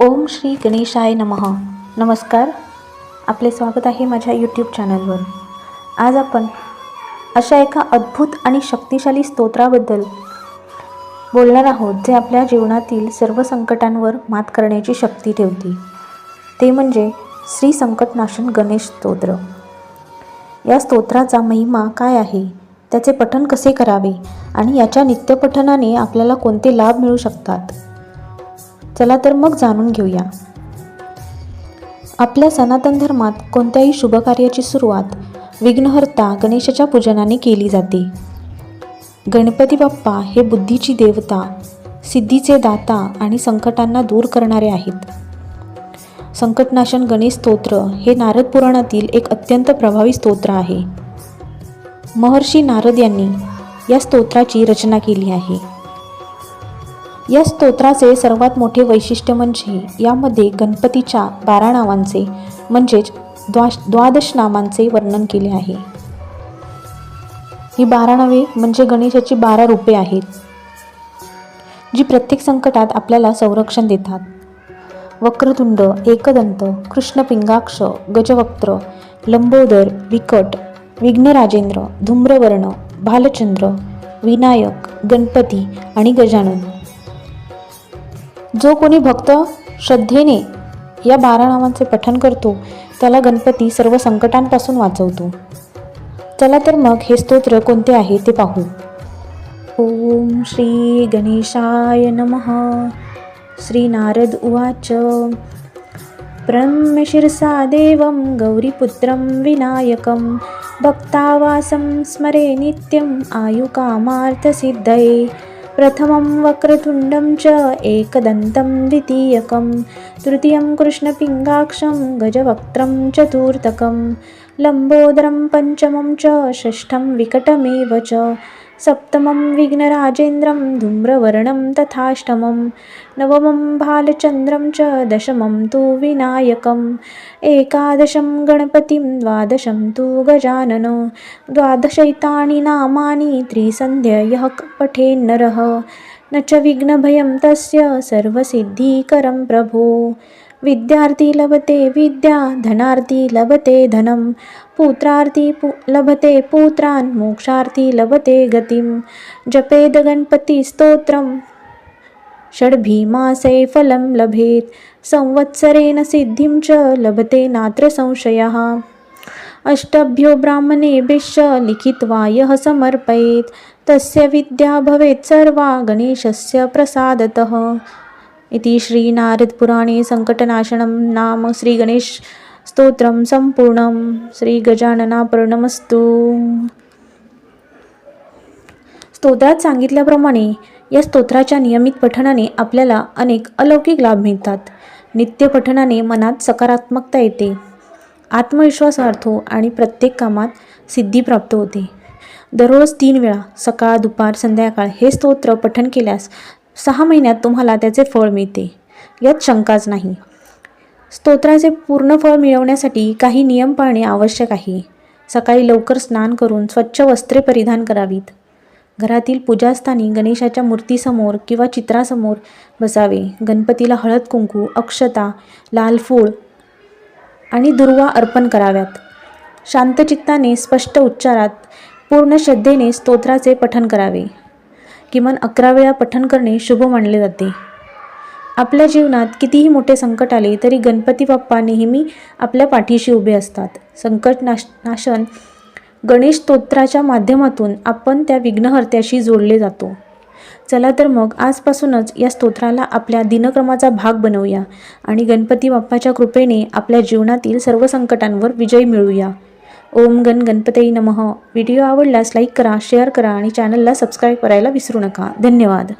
ओम श्री गणेशाय नमः. नमस्कार. आपले स्वागत आहे माझ्या यूट्यूब चॅनलवर आज आपण अशा एका अद्भुत आणि शक्तिशाली स्तोत्राबद्दल बोलणार आहोत जे आपल्या जीवनातील सर्व संकटांवर मात करण्याची शक्ती ठेवते. ते म्हणजे श्री संकटनाशन गणेश स्तोत्र. या स्तोत्राचा महिमा काय आहे? त्याचे पठन कसे करावे? आणि याच्या नित्यपठनाने आपल्याला कोणते लाभ मिळू शकतात? चला तर मग जाणून घेऊया. आपल्या सनातन धर्मात कोणत्याही शुभकार्याची सुरुवात विघ्नहर्ता गणेशाच्या पूजनाने केली जाते. गणपती बाप्पा हे बुद्धीची देवता सिद्धीचे दाता आणि संकटांना दूर करणारे आहेत. संकटनाशन गणेश स्तोत्र हे नारद पुराणातील एक अत्यंत प्रभावी स्तोत्र आहे. महर्षी नारद यांनी या स्तोत्राची रचना केली आहे. या स्तोत्राचे सर्वात मोठे वैशिष्ट्य म्हणजे यामध्ये गणपतीच्या बारा नावांचे म्हणजेच द्वा द्वादश नामांचे वर्णन केले आहे. ही बारा नावे म्हणजे गणेशाची बारा रूपे आहेत जी प्रत्येक संकटात आपल्याला संरक्षण देतात. वक्रतुंड एकदंत कृष्णपिंगाक्ष गजवक्त्र लंबोदर विकट विघ्नराजेंद्र धूम्रवर्ण भालचंद्र विनायक गणपती आणि गजानन. जो कोणी भक्त श्रद्धेने या बारा नावांचे पठण करतो त्याला गणपती सर्व संकटांपासून वाचवतो. चला तर मग हे स्तोत्र कोणते आहे ते पाहू. ओम श्री गणेशाय नमः. श्री नारद उवाच. ब्रह्मशिरसा देवं गौरीपुत्रं विनायकं भक्तावासं स्मरे नित्यम् आयुकामार्थसिद्धये प्रथमं वक्रतुण्डं च एकदन्तं द्वितीयकं तृतीयं कृष्णपिङ्गाक्षं गजवक्त्रं चतुर्थकं लम्बोदरं पञ्चमं च षष्ठं विकटमेव च सप्तमं विघ्नराजेन्द्रं धूम्रवर्णं तथाष्टमं नवमं भालचन्द्रं च दशमं तु विनायकम् एकादशं गणपतिं द्वादशं तु गजानन द्वादशैतानि नामानि त्रिसन्ध्ययः पठेन्नरः। न च विघ्नभयं तस्य सर्वसिद्धिकरं प्रभो। विद्यार्थी लभते विद्या धनार्थी लभते धनं पुत्रार्थी पु लभते पुत्रान् मोक्षार्थी लभते गतिं जपेद गणपतिस्तोत्रं षड्भीमासे फलं लभेत्। संवत्सरेण सिद्धिं च लभते नात्र संशयः। अष्टभ्यो ब्राह्मणेभ्यश्च लिखित्वा यः समर्पयेत्। तस्य विद्या भवेत् सर्वा गणेशस्य प्रसादतः। इति श्रीनारदपुराणे सङ्कटनाशनं नाम श्रीगणेश स्तोत्रं संपूर्णं श्रीगजाननापर्णमस्तु स्तोत्रात सांगितल्याप्रमाणे या स्तोत्राच्या नियमित पठणाने आपल्याला अनेक अलौकिक लाभ मिळतात. नित्य पठणाने मनात सकारात्मकता येते. आत्मविश्वास वाढतो आणि प्रत्येक कामात सिद्धी प्राप्त होते. दररोज तीन वेळा सकाळ दुपार संध्याकाळ हे स्तोत्र पठण केल्यास सहा महिन्यात तुम्हाला त्याचे फळ मिळते. यात शंकाच नाही. स्तोत्राचे पूर्ण फळ मिळवण्यासाठी काही नियम पाळणे आवश्यक आहे. सकाळी लवकर स्नान करून स्वच्छ वस्त्रे परिधान करावीत. घरातील पूजास्थानी गणेशाच्या मूर्तीसमोर किंवा चित्रासमोर बसावे. गणपतीला हळद कुंकू अक्षता लाल फूळ आणि दुर्वा अर्पण कराव्यात. शांतचित्ताने स्पष्ट उच्चारात पूर्ण श्रद्धेने स्तोत्राचे पठण करावे. किमान अकरा वेळा पठण करणे शुभ मानले जाते. आपल्या जीवनात कितीही मोठे संकट आले तरी गणपती बाप्पा नेहमी आपल्या पाठीशी उभे असतात. संकट नाश नाशन गणेश स्तोत्राच्या माध्यमातून आपण त्या विघ्नहर्त्याशी जोडले जातो. चला तर मग आजपासूनच या स्तोत्राला आपल्या दिनक्रमाचा भाग बनवूया आणि गणपती बाप्पाच्या कृपेने आपल्या जीवनातील सर्व संकटांवर विजय मिळवूया. ओम गण गणपती नमः. व्हिडिओ आवडल्यास लाईक करा शेअर करा आणि चॅनलला सबस्क्राईब करायला विसरू नका. धन्यवाद.